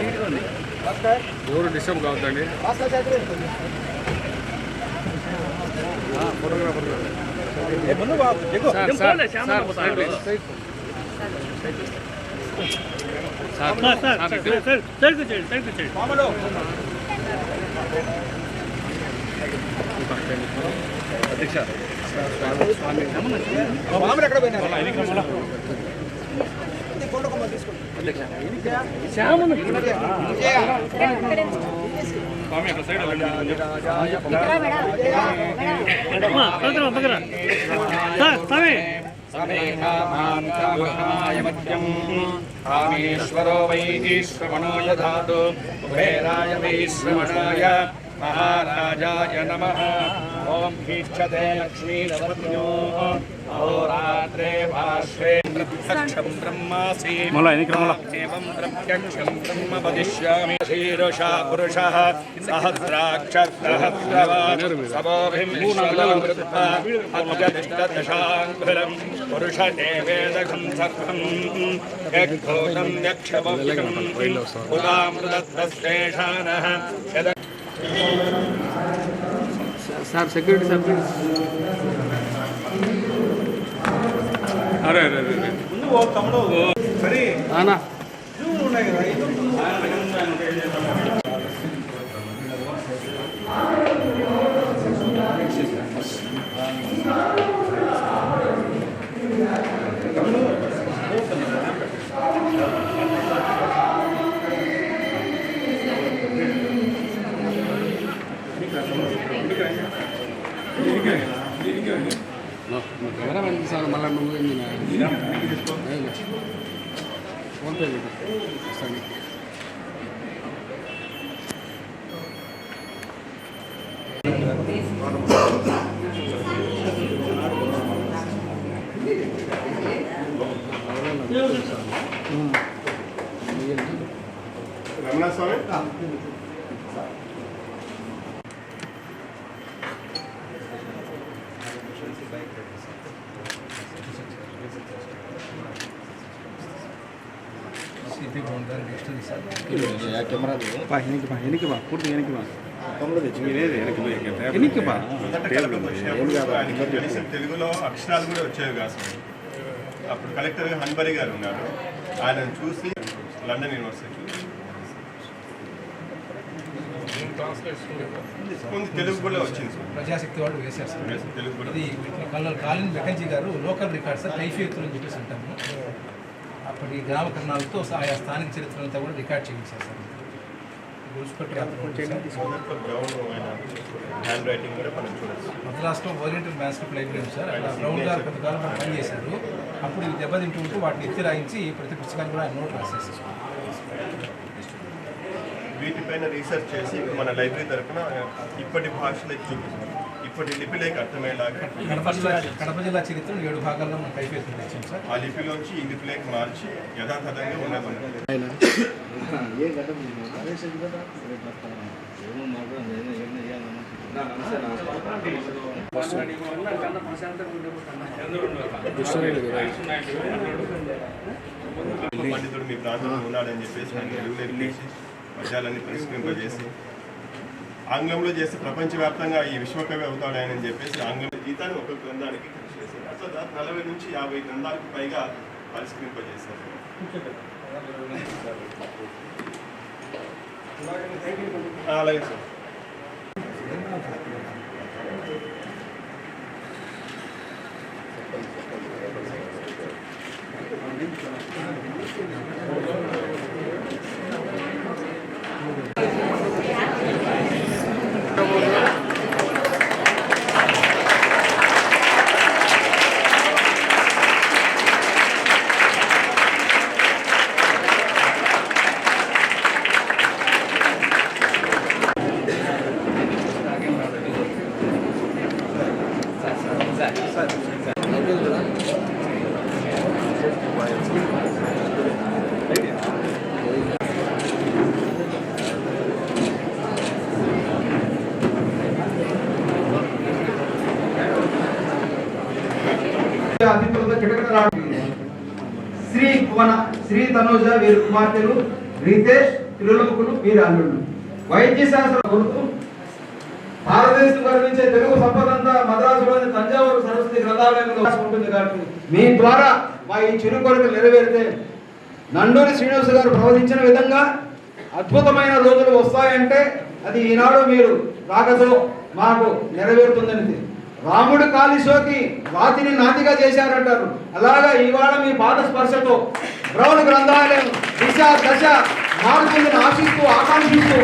నీట్గా ఉంది ఎవరు disturb కావద్దండి photographer sir sir sir. Sir sir sir sir sir sir side కూర్చోండి సైడ్ కూర్చోండి మామూలు. అధ్యక్ష మామూలు ఎక్కడ పోయినారు. అధ్యక్ష స్వామి అక్కడ సైడ్ కామేశ్వరో కుబేరాయ శ్రవణాయ మహారాజాయ నమ. ఓం భీక్షతే లక్ష్మీరవత్యో అహోరాత్రే పార్శ్వే ప్రత్యక్షం బ్రహ్మాసి. మళ్ళా ఎన్నికల మళ్ళా. ఏవం ప్రత్యక్షం బ్రహ్మ వదిష్యామి శీరుషా పురుషः సహస్రాక్షరహస్రవాన్ సమోభిం పురుష దేవేదకం సార్ సెక్యూరిటీ సార్ ప్లీజ్ అరే అరే అరే అరే. ముందు పో తమ్ముడు సరే ఆనా జూలు ఉన్నాయి కదా ఎందుకు? కెమెరా మ్యాన్ సార్ మళ్ళీ నువ్వు ఏంది బా తెలుగులో అక్షరాలు కూడా వచ్చేవి కాదు. అప్పుడు కలెక్టర్గా హన్బరి గారు ఉన్నారు. ఆయన చూసి లండన్ యూనివర్సిటీ తెలుగు కూడా వచ్చింది సార్. ప్రజాశక్తి వాళ్ళు కూడా. ఇది కాలిన్ బెకంజీ గారు లోకల్ రికార్డ్స్ సార్ కైఫియత్తులు అని చెప్పేసి అంటాము అప్పటి గ్రామ కర్ణాలతో ఆయా స్థానిక చరిత్రలంతా కూడా రికార్డ్ చేయించారు సార్ గురుసుపట్టి మొదట్లో బ్రౌన్ ఆయన హ్యాండ్ రైటింగ్ కూడా మనం చూడొచ్చు. మద్రాసులో oriental manuscript library sir. Brown గారు కొంతకాలం మనం పనిచేశారు అప్పుడు ఇవి దెబ్బతింటూ ఉంటూ వాటిని ఎత్తి రాయించి ప్రతి పుస్తకాన్ని కూడా ఆయన నోట్ రాసేసారు వీటిపైన రీసెర్చ్ చేసి మన లైబ్రరీ తరఫున ఇప్పటి భాషలో చూపిస్తాం ఇప్పటి లిపిలోకి అర్థమయ్యేలాగా కడప జిల్లా చరిత్రను ఏడు భాగాల్లో మనం సార్. ఆ లిపిలోంచి ఈ లిపిలోకి మార్చి యథాతథంగా ఉన్నది పండితుడు మీ ప్రాంతంలో ఉన్నాడని చెప్పేసి ఆయన వెలుగులోకి తీసి పరిష్కరింపజేసి ఆంగ్లంలో చేసి ప్రపంచవ్యాప్తంగా ఈ విశ్వకవి అవుతాడు ఆయన చెప్పేసి ఆంగ్లం గీతాన్ని ఒక గ్రంథానికి కృషి చేశారు అట్లా నలభై నుంచి యాభై గ్రంథాలకు పైగా పరిష్కరింపజేశారు అలాగే sir Shri Tanuja వీరి కుమార్తెలు రితేష్ తిరులముకులు వీరి అల్లుళ్ళు. వైద్య శాస్త్ర కొడుకు భారతదేశం గర్వించే తెలుగు సంపదంతా మద్రాసులోని తంజావూరు సరస్వతి గ్రంథాలయంలో ఉంటుంది కాబట్టి మీ ద్వారా మా ఈ చిరు కొరకు నెరవేరితే నండూరి శ్రీనివాస గారు ప్రవచించిన విధంగా అద్భుతమైన రోజులు వస్తాయంటే అది ఈనాడు మీరు రాకతో మాకు నెరవేరుతుందని రాముడు కాలిసోకి వాతిని నాతిగా చేశారంటారు. అలాగా ఇవాళ మీ పాద స్పర్శతో బ్రౌన్ గ్రంథాలయం దిశ దశ మారుతుందని ఆశిస్తూ ఆకాంక్షిస్తూ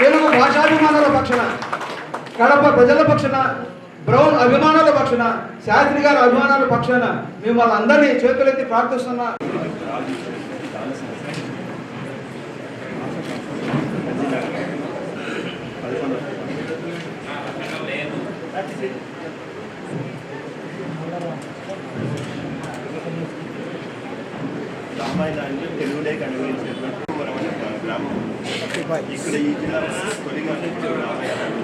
తెలుగు భాషాభిమానుల పక్షన కడప ప్రజల పక్షన బ్రౌన్ అభిమానుల పక్షన శాస్త్రి గారి అభిమానుల పక్షాన మిమ్మల్ని అందరినీ చేతులెత్తి ప్రార్థిస్తున్నా. రామాయణాన్ని తెలుగులోకి అనువదించినటువంటి మన గ్రామం. ఇక్కడ ఈ జిల్లా తొలిగా రామాయణాన్ని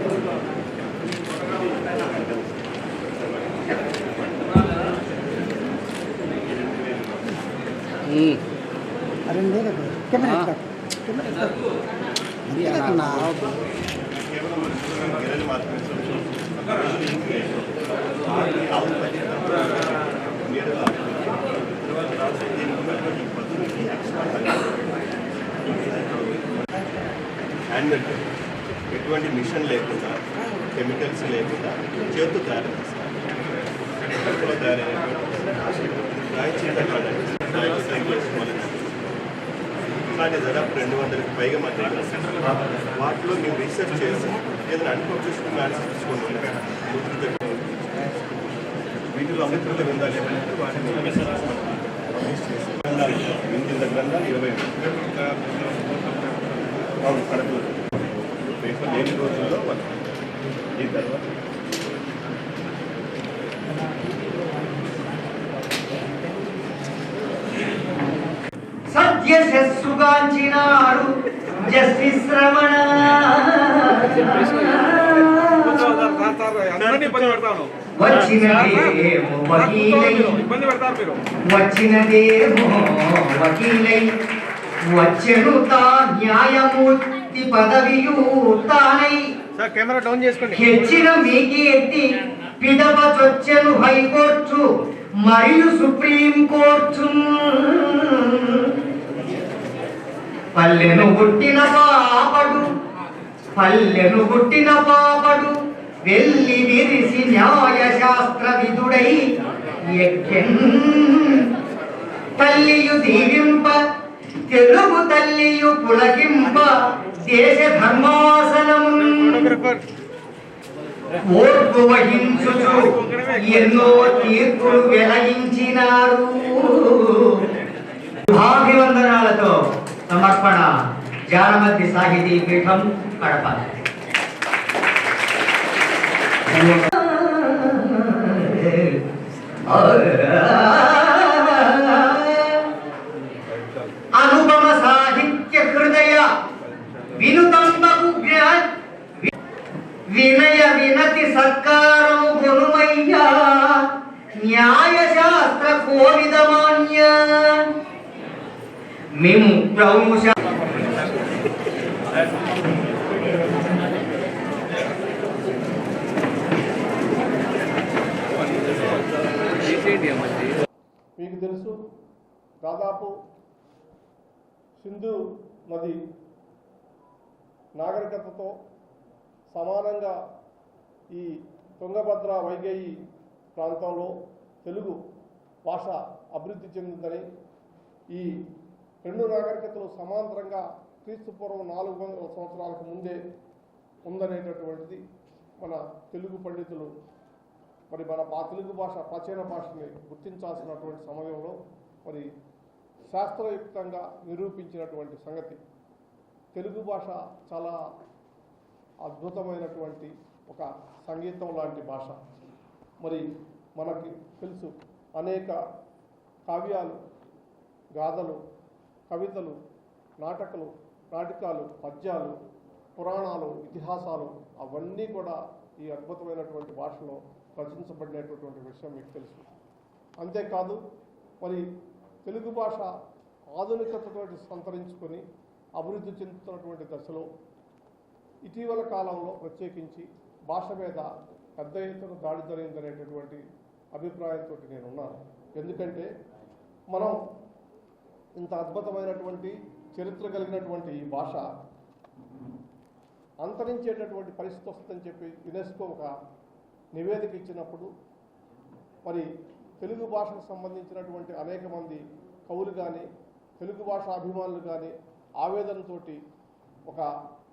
కేవలం గిరలు మాత్రమే ఆవు పది నీడలు దీనికి ఎటువంటి మిషన్ లేకుండా కెమికల్స్ లేకుండా చేతు తయారు చేస్తారు చేతితో తయారైనటువంటి రాయచీత కాదండి దాదాపు రెండు వందలకు పైగా మా వాటిలో మేము రీసెర్చ్ చేస్తాము ఏదైనా ఆలోచించుకోండి వీటిలో అమృత గ్రంథాలు ఏమంటే వాటిని గ్రంథాలు ఎనిమిది గ్రంథాలు ఇరవై అవును పేపర్ లేని రోజుల్లో వాళ్ళు ఈ తర్వాత సత్య శస్సుగాంచినాడు. జస్టిస్ రమణ వచ్చినదేమో వకీలై వచ్చెను తా న్యాయమూర్తి పదవియు తానై సార్ కెమెరా డౌన్ చేసుకోండి. హెచ్చిన మీకి ఎత్తి పిదప చొచ్చెను హైకోర్టు మరియు సుప్రీం కోర్టు పల్లెను పుట్టిన పాపడు పల్లెను పుట్టిన పాపడు వెళ్ళి విరిసి న్యాయ శాస్త్ర విధుడై తల్లియు దీవింప తెలుగు తల్లియు పులకింప దేశ ధర్మాసనం. ఓర్పు వహించుచు ఎన్నో తీర్పులు వెలగించినారు భాగ్యవందనాలతో సమర్పణ జానమతి సాహితీ పీఠం గడపాలి అనుపమ సాహిత్య హృదయ వినుతంబకు వినయ వినతి సత్కారం గురుమయ్యా న్యాయశాస్త్ర కోవిదమాన్య మేము ప్రౌష మీకు తెలుసు. దాదాపు సింధు నది నాగరికతతో సమానంగా ఈ తుంగభద్ర వైగేయి ప్రాంతంలో తెలుగు భాష అభివృద్ధి చెందిందని ఈ రెండు నాగరికతలు సమాంతరంగా క్రీస్తు పూర్వం నాలుగు వందల సంవత్సరాలకు ముందే ఉందనేటటువంటిది మన తెలుగు పండితులు మరి మన మా తెలుగు భాష ప్రాచీన భాషని గుర్తించాల్సినటువంటి సమయంలో మరి శాస్త్రయుక్తంగా నిరూపించినటువంటి సంగతి. తెలుగు భాష చాలా అద్భుతమైనటువంటి ఒక సంగీతం లాంటి భాష. మరి మనకి తెలుసు అనేక కావ్యాలు గాథలు కవితలు నాటకాలు నాటకాలు పద్యాలు పురాణాలు ఇతిహాసాలు అవన్నీ కూడా ఈ అద్భుతమైనటువంటి భాషలో రచించబడినటువంటి విషయం మీకు తెలుసు. అంతేకాదు మరి తెలుగు భాష ఆధునికతతోటి సంతరించుకొని అభివృద్ధి చెందుతున్నటువంటి దశలో ఇటీవల కాలంలో ప్రత్యేకించి భాష మీద పెద్ద ఎత్తున దాడి జరిగిందనేటటువంటి అభిప్రాయంతో నేను ఉన్నాను ఎందుకంటే మనం ఇంత అద్భుతమైనటువంటి చరిత్ర కలిగినటువంటి ఈ భాష అంతరించేటటువంటి పరిస్థితి వస్తుందని చెప్పి యునెస్కో ఒక నివేదిక ఇచ్చినప్పుడు మరి తెలుగు భాషకు సంబంధించినటువంటి అనేక మంది కవులు కానీ తెలుగు భాష అభిమానులు కానీ ఆవేదనతోటి ఒక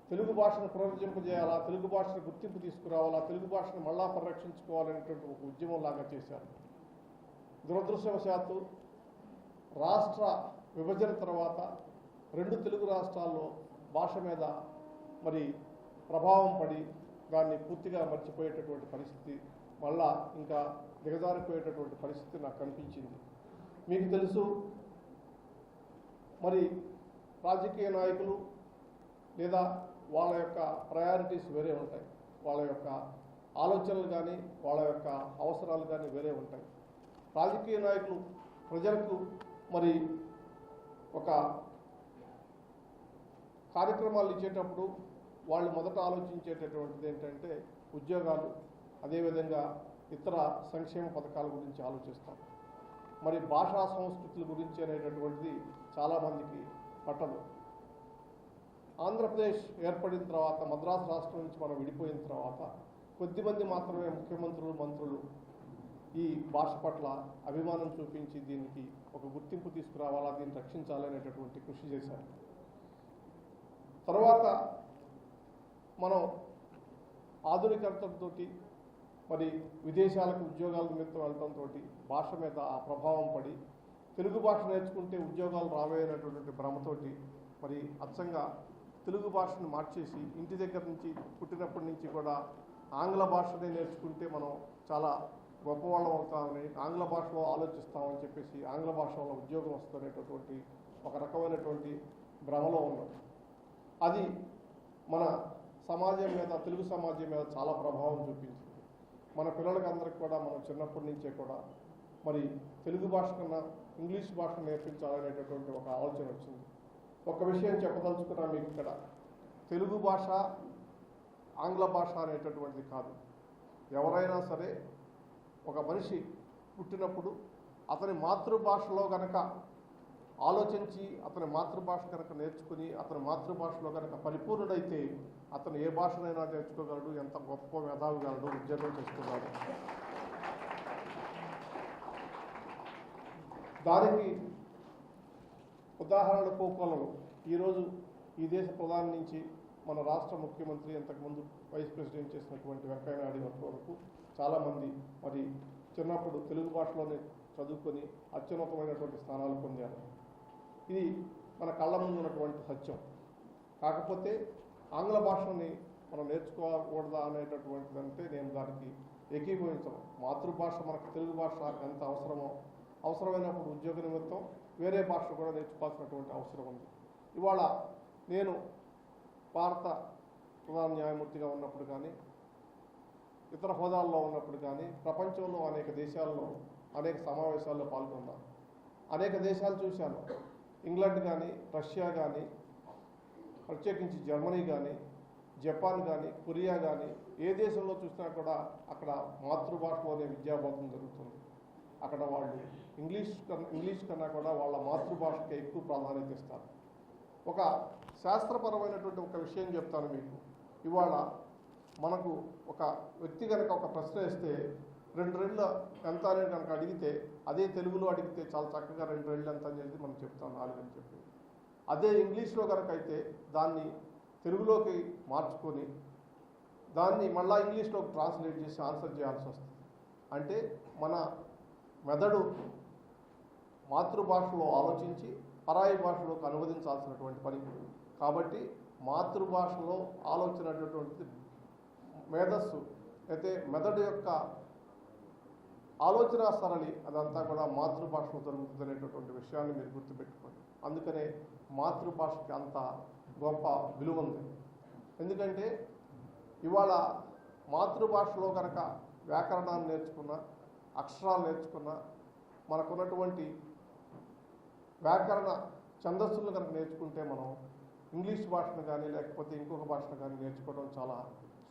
తెలుగు భాషను పునరుజ్జింపజేయాలా తెలుగు భాషను గుర్తింపు తీసుకురావాలా తెలుగు భాషను మళ్ళా పరిరక్షించుకోవాలనేటువంటి ఒక ఉద్యమం లాగా చేశారు. దురదృష్టవశాత్తు రాష్ట్ర విభజన తర్వాత రెండు తెలుగు రాష్ట్రాల్లో భాష మీద మరి ప్రభావం పడి దాన్ని పూర్తిగా మర్చిపోయేటటువంటి పరిస్థితి మళ్ళా ఇంకా దిగజారిపోయేటటువంటి పరిస్థితి నాకు కనిపించింది. మీకు తెలుసు మరి రాజకీయ నాయకులు లేదా వాళ్ళ యొక్క ప్రయారిటీస్ వేరే ఉంటాయి. వాళ్ళ యొక్క ఆలోచనలు కానీ వాళ్ళ యొక్క అవసరాలు కానీ వేరే ఉంటాయి. రాజకీయ నాయకులు ప్రజలకు మరి ఒక కార్యక్రమాలు ఇచ్చేటప్పుడు వాళ్ళు మొదట ఆలోచించేటటువంటిది ఏంటంటే ఉద్యోగాలు అదేవిధంగా ఇతర సంక్షేమ పథకాల గురించి ఆలోచిస్తాం. మరి భాషా సంస్కృతుల గురించి అనేటటువంటిది చాలామందికి పట్టదు. ఆంధ్రప్రదేశ్ ఏర్పడిన తర్వాత మద్రాసు రాష్ట్రం నుంచి మనం విడిపోయిన తర్వాత కొద్దిమంది మాత్రమే ముఖ్యమంత్రులు మంత్రులు ఈ భాష పట్ల అభిమానం చూపించి దీనికి ఒక గుర్తింపు తీసుకురావాలా దీన్ని రక్షించాలనేటటువంటి కృషి చేశారు. తర్వాత మనం ఆధునికతతో మరి విదేశాలకు ఉద్యోగాల నిమిత్తం వెళ్ళడంతో భాష మీద ఆ ప్రభావం పడి తెలుగు భాష నేర్చుకుంటే ఉద్యోగాలు రావేయనటువంటి భ్రమతోటి మరి అచ్చంగా తెలుగు భాషను మార్చేసి ఇంటి దగ్గర నుంచి పుట్టినప్పటి నుంచి కూడా ఆంగ్ల భాషనే నేర్చుకుంటే మనం చాలా గొప్పవాళ్ళం అవుతామని ఆంగ్ల భాషలో ఆలోచిస్తామని చెప్పేసి ఆంగ్ల భాష వల్ల ఉద్యోగం వస్తుందనేటటువంటి ఒక రకమైనటువంటి భ్రమలో ఉన్నాం. అది మన సమాజం మీద తెలుగు సమాజం మీద చాలా ప్రభావం చూపించింది. మన పిల్లలకి అందరికి కూడా మనం చిన్నప్పటి నుంచే కూడా మరి తెలుగు భాష కన్నా ఇంగ్లీష్ భాష నేర్పించాలనేటటువంటి ఒక ఆలోచన వచ్చింది. ఒక విషయం చెప్పదలుచుకున్నా మీకు ఇక్కడ. తెలుగు భాష ఆంగ్ల భాష అనేటటువంటిది కాదు. ఎవరైనా సరే ఒక మనిషి పుట్టినప్పుడు అతని మాతృభాషలో గనక ఆలోచించి అతని మాతృభాష కనుక నేర్చుకుని అతని మాతృభాషలో కనుక పరిపూర్ణుడైతే అతను ఏ భాషనైనా నేర్చుకోగలడు ఎంత గొప్ప మేధావిగలడు ఉద్యోగం చేసుకోగలడు దానికి ఉదాహరణ కోకొలలు ఈరోజు ఈ దేశ ప్రధాని నుంచి మన రాష్ట్ర ముఖ్యమంత్రి ఇంతకుముందు వైస్ ప్రెసిడెంట్ చేసినటువంటి వెంకయ్యనాయుడు గారి వరకు చాలామంది మరి చిన్నప్పుడు తెలుగు భాషలోనే చదువుకొని అత్యున్నతమైనటువంటి స్థానాలు పొందారు. ఇది మన కళ్ళ ముందు ఉన్నటువంటి సత్యం. కాకపోతే ఆంగ్ల భాషని మనం నేర్చుకోకూడదా అనేటటువంటిది అంటే నేను దానికి ఏకీభవించను. మాతృభాష మనకు తెలుగు భాష ఎంత అవసరమో అవసరమైనప్పుడు ఉద్యోగ నిమిత్తం వేరే భాష కూడా నేర్చుకోవాల్సినటువంటి అవసరం ఉంది. ఇవాళ నేను భారత ప్రధాన న్యాయమూర్తిగా ఉన్నప్పుడు కానీ ఇతర హోదాల్లో ఉన్నప్పుడు కానీ ప్రపంచంలో అనేక దేశాల్లో అనేక సమావేశాల్లో పాల్గొన్నాను. అనేక దేశాలు చూశాను. ఇంగ్లాండ్ కానీ రష్యా కానీ ప్రత్యేకించి జర్మనీ కానీ జపాన్ కానీ కొరియా కానీ ఏ దేశంలో చూసినా కూడా అక్కడ మాతృభాషలోనే విద్యాబోధన జరుగుతుంది. అక్కడ వాళ్ళు ఇంగ్లీష్ కన్నా ఇంగ్లీష్ కన్నా కూడా వాళ్ళ మాతృభాషకే ఎక్కువ ప్రాధాన్యత ఇస్తారు. ఒక శాస్త్రపరమైనటువంటి ఒక విషయం చెప్తాను మీకు. ఇవాళ మనకు ఒక వ్యక్తి కనుక ఒక ప్రశ్న వేస్తే రెండు రెళ్ళు ఎంత అనేది కనుక అడిగితే అదే తెలుగులో అడిగితే చాలా చక్కగా రెండు రెళ్ళు ఎంత అని మనం చెప్తాం నాలుగు అని చెప్పి. అదే ఇంగ్లీష్లో కనుక అయితే దాన్ని తెలుగులోకి మార్చుకొని దాన్ని మళ్ళీ ఇంగ్లీష్లోకి ట్రాన్స్లేట్ చేసి ఆన్సర్ చేయాల్సి వస్తుంది. అంటే మన మెదడు మాతృభాషలో ఆలోచించి పరాయి భాషలోకి అనువదించాల్సినటువంటి పని. కాబట్టి మాతృభాషలో ఆలోచన అనేటువంటిది మేధస్సు అయితే మెదడు యొక్క ఆలోచన సరళి అదంతా కూడా మాతృభాషలో జరుగుతుందనేటటువంటి విషయాన్ని మీరు గుర్తుపెట్టుకోండి. అందుకనే మాతృభాషకి అంత గొప్ప విలువ ఉంది. ఎందుకంటే ఇవాళ మాతృభాషలో కనుక వ్యాకరణాన్ని నేర్చుకున్న అక్షరాలు నేర్చుకున్న మనకున్నటువంటి వ్యాకరణ ఛందస్సులను కనుక నేర్చుకుంటే మనం ఇంగ్లీష్ భాషను కానీ లేకపోతే ఇంకొక భాషను కానీ నేర్చుకోవడం చాలా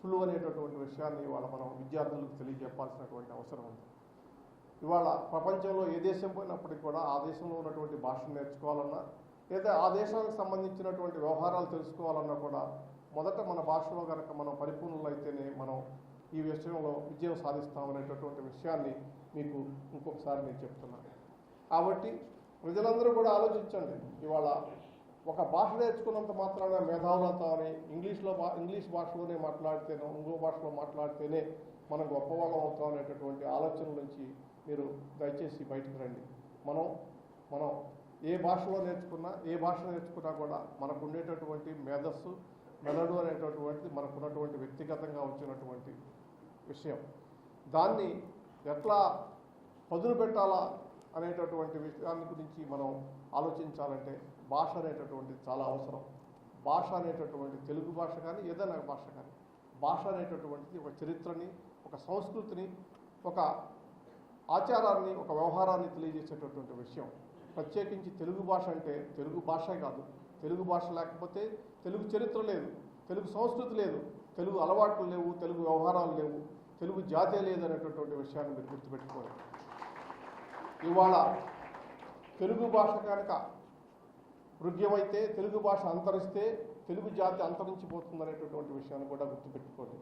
సులువైనటువంటి విషయాన్ని ఇవాళ మనం విద్యార్థులకు తెలియజెప్పాల్సినటువంటి అవసరం ఉంది. ఇవాళ ప్రపంచంలో ఏ దేశం పోయినప్పటికీ కూడా ఆ దేశంలో ఉన్నటువంటి భాషను నేర్చుకోవాలన్నా లేదా ఆ దేశానికి సంబంధించినటువంటి వ్యవహారాలు తెలుసుకోవాలన్నా కూడా మొదట మన భాషలో కనుక మనం పరిపూర్ణులైతేనే మనం ఈ విషయంలో విజయం సాధిస్తామనేటటువంటి విషయాన్ని మీకు ఇంకొకసారి నేను చెప్తున్నాను కాబట్టి ప్రజలందరూ కూడా ఆలోచించండి. ఇవాళ ఒక భాష నేర్చుకున్నంత మాత్రాన మేధావులతోని ఇంగ్లీష్లో భా ఇంగ్లీష్ భాషలోనే మాట్లాడితేనో ఇంకో భాషలో మాట్లాడితేనే మనం గొప్పవాళ్ళం అవుతాం అనేటటువంటి ఆలోచన నుంచి మీరు దయచేసి బయటకు రండి. మనం మనం ఏ భాషలో నేర్చుకున్నా ఏ భాష నేర్చుకున్నా కూడా మనకు ఉండేటటువంటి మేధస్సు మెదడు అనేటటువంటిది మనకున్నటువంటి వ్యక్తిగతంగా వచ్చినటువంటి విషయం. దాన్ని ఎట్లా పదును పెట్టాలా అనేటటువంటి విషయాన్ని గురించి మనం ఆలోచించాలంటే భాష అనేటటువంటిది చాలా అవసరం. భాష అనేటటువంటి తెలుగు భాష కానీ ఏదైనా భాష కానీ భాష అనేటటువంటిది ఒక చరిత్రని ఒక సంస్కృతిని ఒక ఆచారాన్ని ఒక వ్యవహారాన్ని తెలియజేసేటటువంటి విషయం. ప్రత్యేకించి తెలుగు భాష అంటే తెలుగు భాషే కాదు. తెలుగు భాష లేకపోతే తెలుగు చరిత్ర లేదు. తెలుగు సంస్కృతి లేదు. తెలుగు అలవాట్లు లేవు. తెలుగు వ్యవహారాలు లేవు. తెలుగు జాతే లేదనేటటువంటి విషయాన్ని మీరు గుర్తుపెట్టుకోవాలి. ఇవాళ తెలుగు భాష కనుక వృద్ధ్యమైతే తెలుగు భాష అంతరిస్తే తెలుగు జాతి అంతరించిపోతుందనేటటువంటి విషయాన్ని కూడా గుర్తుపెట్టుకోండి.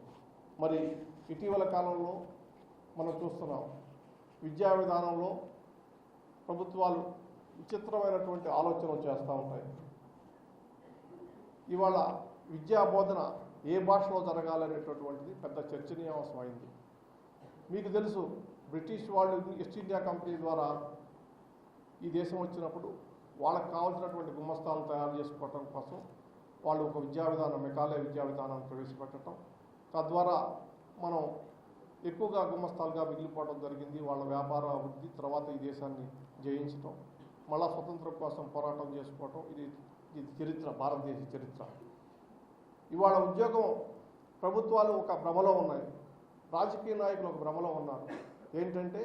మరి ఇటీవల కాలంలో మనం చూస్తున్నాం విద్యా విధానంలో ప్రభుత్వాలు విచిత్రమైనటువంటి ఆలోచనలు చేస్తూ ఉంటాయి. ఇవాళ విద్యా బోధన ఏ భాషలో జరగాలనేటటువంటిది పెద్ద చర్చనీయాంశమైంది. మీకు తెలుసు బ్రిటిష్ వాళ్ళు ఈస్ట్ ఇండియా కంపెనీ ద్వారా ఈ దేశం వచ్చినప్పుడు వాళ్ళకి కావాల్సినటువంటి గుమ్మస్తాలను తయారు చేసుకోవటం కోసం వాళ్ళు ఒక విద్యా విధానం మెకాలే విద్యా విధానాన్ని ప్రవేశపెట్టడం తద్వారా మనం ఎక్కువగా గుమ్మస్తాలుగా మిగిలిపోవడం జరిగింది. వాళ్ళ వ్యాపార అభివృద్ధి తర్వాత ఈ దేశాన్ని జయించటం మళ్ళా స్వతంత్రం కోసం పోరాటం చేసుకోవటం ఇది ఇది చరిత్ర భారతదేశ చరిత్ర. ఇవాళ ఉద్యోగం ప్రభుత్వాలు ఒక భ్రమలో ఉన్నాయి. రాజకీయ నాయకులు ఒక భ్రమలో ఉన్నారు. ఏంటంటే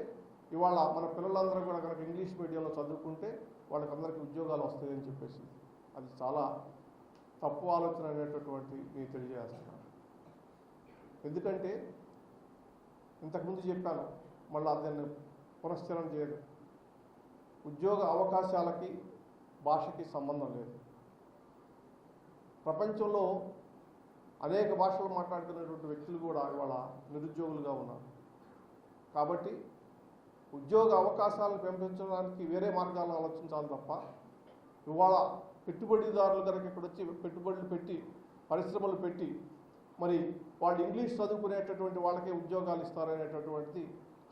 ఇవాళ మన పిల్లలందరూ కూడా కనుక ఇంగ్లీష్ మీడియంలో చదువుకుంటే వాళ్ళకందరికీ ఉద్యోగాలు వస్తాయని చెప్పేసి అది చాలా తప్పు ఆలోచన అనేటటువంటి నేను తెలియజేస్తున్నాను. ఎందుకంటే ఇంతకుముందు చెప్పాను మళ్ళీ దాన్ని పునశ్చరణ చేయదు ఉద్యోగ అవకాశాలకి భాషకి సంబంధం లేదు. ప్రపంచంలో అనేక భాషలు మాట్లాడుతున్నటువంటి వ్యక్తులు కూడా ఇవాళ నిరుద్యోగులుగా ఉన్నారు. కాబట్టి ఉద్యోగ అవకాశాలను పెంపించడానికి వేరే మార్గాలను ఆలోచించాలి తప్ప ఇవాళ పెట్టుబడిదారులు కనుక ఇక్కడ వచ్చి పెట్టుబడులు పెట్టి పరిశ్రమలు పెట్టి మరి వాళ్ళు ఇంగ్లీష్ చదువుకునేటటువంటి వాళ్ళకే ఉద్యోగాలు ఇస్తారనేటటువంటిది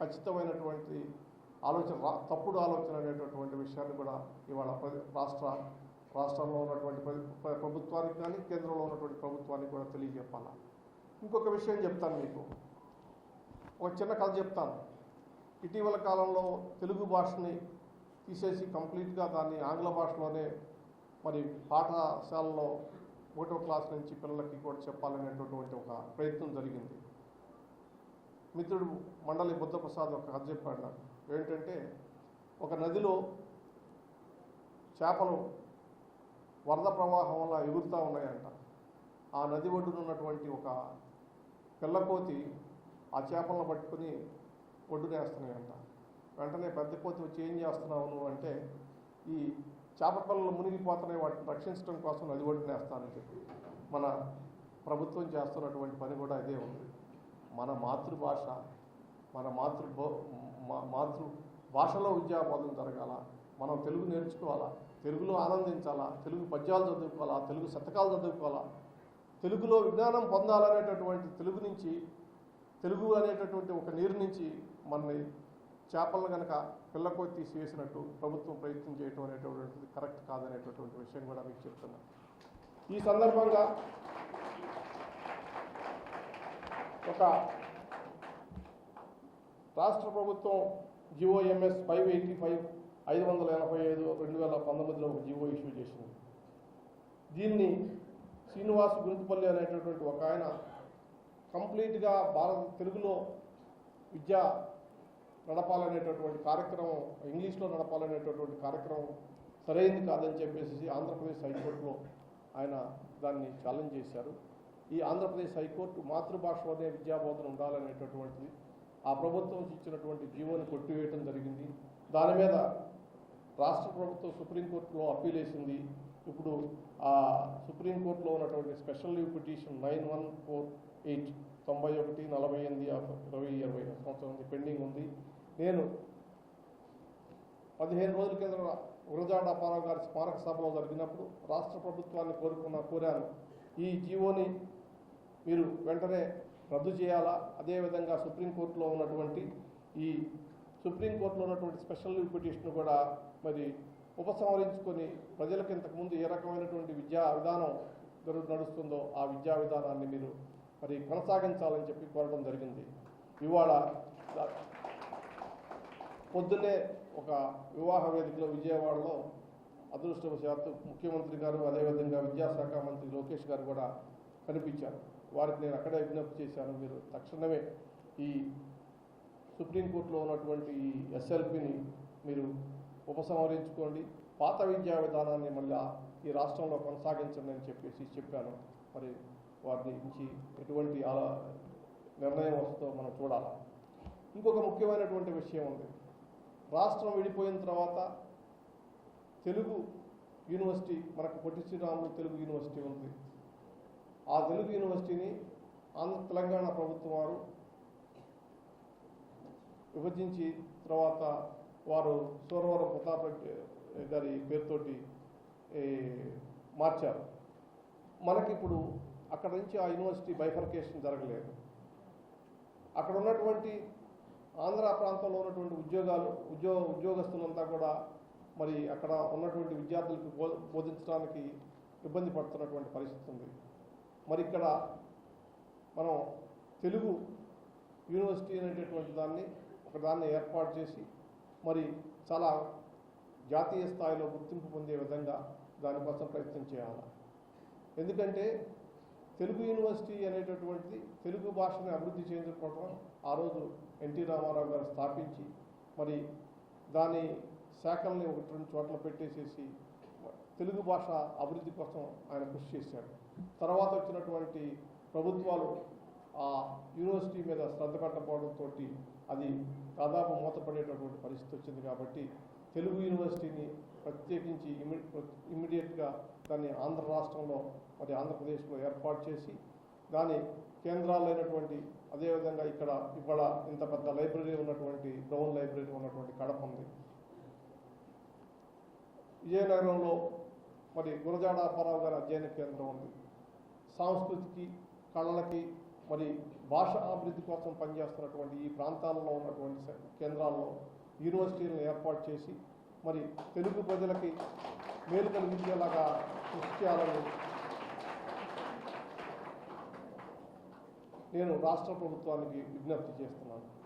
ఖచ్చితమైనటువంటి ఆలోచన రా- తప్పుడు ఆలోచన అనేటటువంటి విషయాన్ని కూడా ఇవాళ రాష్ట్ర రాష్ట్రంలో ఉన్నటువంటి ప్రభుత్వానికి కానీ కేంద్రంలో ఉన్నటువంటి ప్రభుత్వానికి కూడా తెలియజెప్పాలా. ఇంకొక విషయం చెప్తాను మీకు. ఒక చిన్న కథ చెప్తాను. ఇటీవల కాలంలో తెలుగు భాషని తీసేసి కంప్లీట్గా దాన్ని ఆంగ్ల భాషలోనే మరి పాఠశాలలో ఒకటో క్లాస్ నుంచి పిల్లలకి కూడా చెప్పాలనేటటువంటి ఒక ప్రయత్నం జరిగింది. మిత్రుడు మండలి బుద్ధప్రసాద్ ఒక కథ చెప్పాడు నాకు. ఏంటంటే ఒక నదిలో చేపలు వరద ప్రవాహం వల్ల ఎగురుతూ ఉన్నాయంట. ఆ నది ఒడ్డున ఉన్నటువంటి ఒక పిల్లకోతి ఆ చేపలను పట్టుకుని ఒడ్డునేస్తున్నాయంట. వెంటనే పెద్ద కోతి వచ్చి ఏం చేస్తున్నావు నువ్వు అంటే ఈ చేప పిల్లలు మునిగిపోతున్నాయి వాటిని రక్షించడం కోసం నది ఒడ్డునేస్తానని చెప్పి మన ప్రభుత్వం చేస్తున్నటువంటి పని కూడా ఇదే ఉంది. మన మాతృభాష మన మాతృ భో- మాతృ భాషలో విద్యాబోధన జరగాల మనం తెలుగు నేర్చుకోవాలా తెలుగులో ఆనందించాలా తెలుగు పద్యాలు చదువుకోవాలా తెలుగు శతకాలు చదువుకోవాలా తెలుగులో విజ్ఞానం పొందాలనేటటువంటి తెలుగు నుంచి తెలుగు అనేటటువంటి ఒక నీరు నుంచి మనని చేపలను కనుక పిల్లకు తీసివేసినట్టు ప్రభుత్వం ప్రయత్నం చేయటం అనేటటువంటిది కరెక్ట్ కాదనేటటువంటి విషయం కూడా మీకు చెప్తున్నాను ఈ సందర్భంగా ఒక రాష్ట్ర ప్రభుత్వం జిఓఎంఎస్ ఫైవ్ ఎయిటీ ఫైవ్ ఐదు వందల ఎనభై ఐదు రెండు వేల పంతొమ్మిదిలో ఒక జివో ఇష్యూ చేసింది. దీన్ని శ్రీనివాస్ గుంటుపల్లి అనేటటువంటి ఒక ఆయన కంప్లీట్గా భారత తెలుగులో విద్య నడపాలనేటటువంటి కార్యక్రమం ఇంగ్లీష్లో నడపాలనేటటువంటి కార్యక్రమం సరైనది కాదని చెప్పేసి ఆంధ్రప్రదేశ్ హైకోర్టులో ఆయన దాన్ని ఛాలెంజ్ చేశారు. ఈ ఆంధ్రప్రదేశ్ హైకోర్టు మాతృభాషలోనే విద్యాబోధన ఉండాలనేటటువంటిది ఆ ప్రభుత్వం ఇచ్చినటువంటి జీవోని కొట్టివేయటం జరిగింది. దాని మీద రాష్ట్ర ప్రభుత్వం సుప్రీంకోర్టులో అప్పీల్ వేసింది. ఇప్పుడు ఆ సుప్రీంకోర్టులో ఉన్నటువంటి special leave petition nine one four eight తొంభై ఒకటి నలభై ఎనిమిది ఇరవై ఇరవై సంవత్సరం పెండింగ్ ఉంది. నేను పదిహేను రోజుల కింద ఉరజాడ పారావు గారి స్మారక సభలో జరిగినప్పుడు రాష్ట్ర ప్రభుత్వాన్ని కోరుకున్న కోరాను. ఈ జీవోని మీరు వెంటనే రద్దు చేయాలా? అదేవిధంగా సుప్రీంకోర్టులో ఉన్నటువంటి ఈ సుప్రీంకోర్టులో ఉన్నటువంటి స్పెషల్ లీవ్ పిటిషన్ కూడా మరి ఉపసంహరించుకొని ప్రజలకు ఇంతకుముందు ఏ రకమైనటువంటి విద్యా విధానం నడుస్తుందో ఆ విద్యా విధానాన్ని మీరు మరి కొనసాగించాలని చెప్పి కోరడం జరిగింది. ఇవాళ పొద్దునే పొద్దున్నే ఒక వివాహ వేదికలో విజయవాడలో అదృష్టవశాత్తు ముఖ్యమంత్రి గారు అదేవిధంగా విద్యాశాఖ మంత్రి లోకేష్ గారు కూడా కనిపించారు. వారికి నేను అక్కడే విజ్ఞప్తి చేశాను. మీరు తక్షణమే ఈ సుప్రీంకోర్టులో ఉన్నటువంటి ఈ ఎస్ఎల్పిని మీరు ఉపసంహరించుకోండి. పాత విద్యా విధానాన్ని మళ్ళీ ఈ రాష్ట్రంలో కొనసాగించండి అని చెప్పేసి చెప్పాను. మరి వాటిని నుంచి ఎటువంటి ఆలా నిర్ణయం వస్తుందో మనం చూడాలి. ఇంకొక ముఖ్యమైనటువంటి విషయం ఉంది. రాష్ట్రం విడిపోయిన తర్వాత తెలుగు యూనివర్సిటీ మనకు పొట్టి శ్రీరాములు తెలుగు యూనివర్సిటీ ఉంది. ఆ తెలుగు యూనివర్సిటీని ఆంధ్ర తెలంగాణ ప్రభుత్వం వారు విభజించి తర్వాత వారు సూరవరం ప్రతాప్ గారి పేరుతోటి మార్చారు. మనకిప్పుడు అక్కడ నుంచి ఆ యూనివర్సిటీ బైఫర్కేషన్ జరగలేదు. అక్కడ ఉన్నటువంటి ఆంధ్ర ప్రాంతంలో ఉన్నటువంటి ఉద్యోగాలు ఉద్యోగ ఉద్యోగస్తులంతా కూడా మరి అక్కడ ఉన్నటువంటి విద్యార్థులకు బోధించడానికి ఇబ్బంది పడుతున్నటువంటి పరిస్థితి ఉంది. మరి ఇక్కడ మనం తెలుగు యూనివర్సిటీ అనేటటువంటి దాన్ని ఒక దాన్ని ఏర్పాటు చేసి మరి చాలా జాతీయ స్థాయిలో గుర్తింపు పొందే విధంగా దానికోసం ప్రయత్నం చేయాలి. ఎందుకంటే తెలుగు యూనివర్సిటీ అనేటటువంటిది తెలుగు భాషని అభివృద్ధి చేసుకోవడం ఆ రోజు ఎన్టీ రామారావు గారు స్థాపించి మరి దాని శాఖల్ని ఒకటి రెండు చోట్ల పెట్టేసేసి తెలుగు భాష అభివృద్ధి కోసం ఆయన కృషి చేశాడు. తర్వాత వచ్చినటువంటి ప్రభుత్వాలు ఆ యూనివర్సిటీ మీద శ్రద్ధ పెట్టకపోవడంతో అది దాదాపు మూతపడేటటువంటి పరిస్థితి వచ్చింది కాబట్టి తెలుగు యూనివర్సిటీని ప్రత్యేకించి ఇమి ఇమ్మీడియట్గా దాన్ని ఆంధ్ర రాష్ట్రంలో మరి ఆంధ్రప్రదేశ్లో ఏర్పాటు చేసి దాని కేంద్రాలైనటువంటి అదేవిధంగా ఇక్కడ ఇవాళ ఇంత పెద్ద లైబ్రరీ ఉన్నటువంటి బ్రౌన్ లైబ్రరీ ఉన్నటువంటి కడప ఉంది. విజయనగరంలో మరి గురజాడ అప్పారావు గారి అధ్యయన కేంద్రం ఉంది? సాంస్కృతికి కళలకి మరి భాష అభివృద్ధి కోసం పనిచేస్తున్నటువంటి ఈ ప్రాంతాలలో ఉన్నటువంటి కేంద్రాల్లో యూనివర్సిటీలను ఏర్పాటు చేసి మరి తెలుగు ప్రజలకి మేలు కలిగించేలాగా కృషి చేయాలని నేను రాష్ట్ర ప్రభుత్వానికి విజ్ఞప్తి చేస్తున్నాను.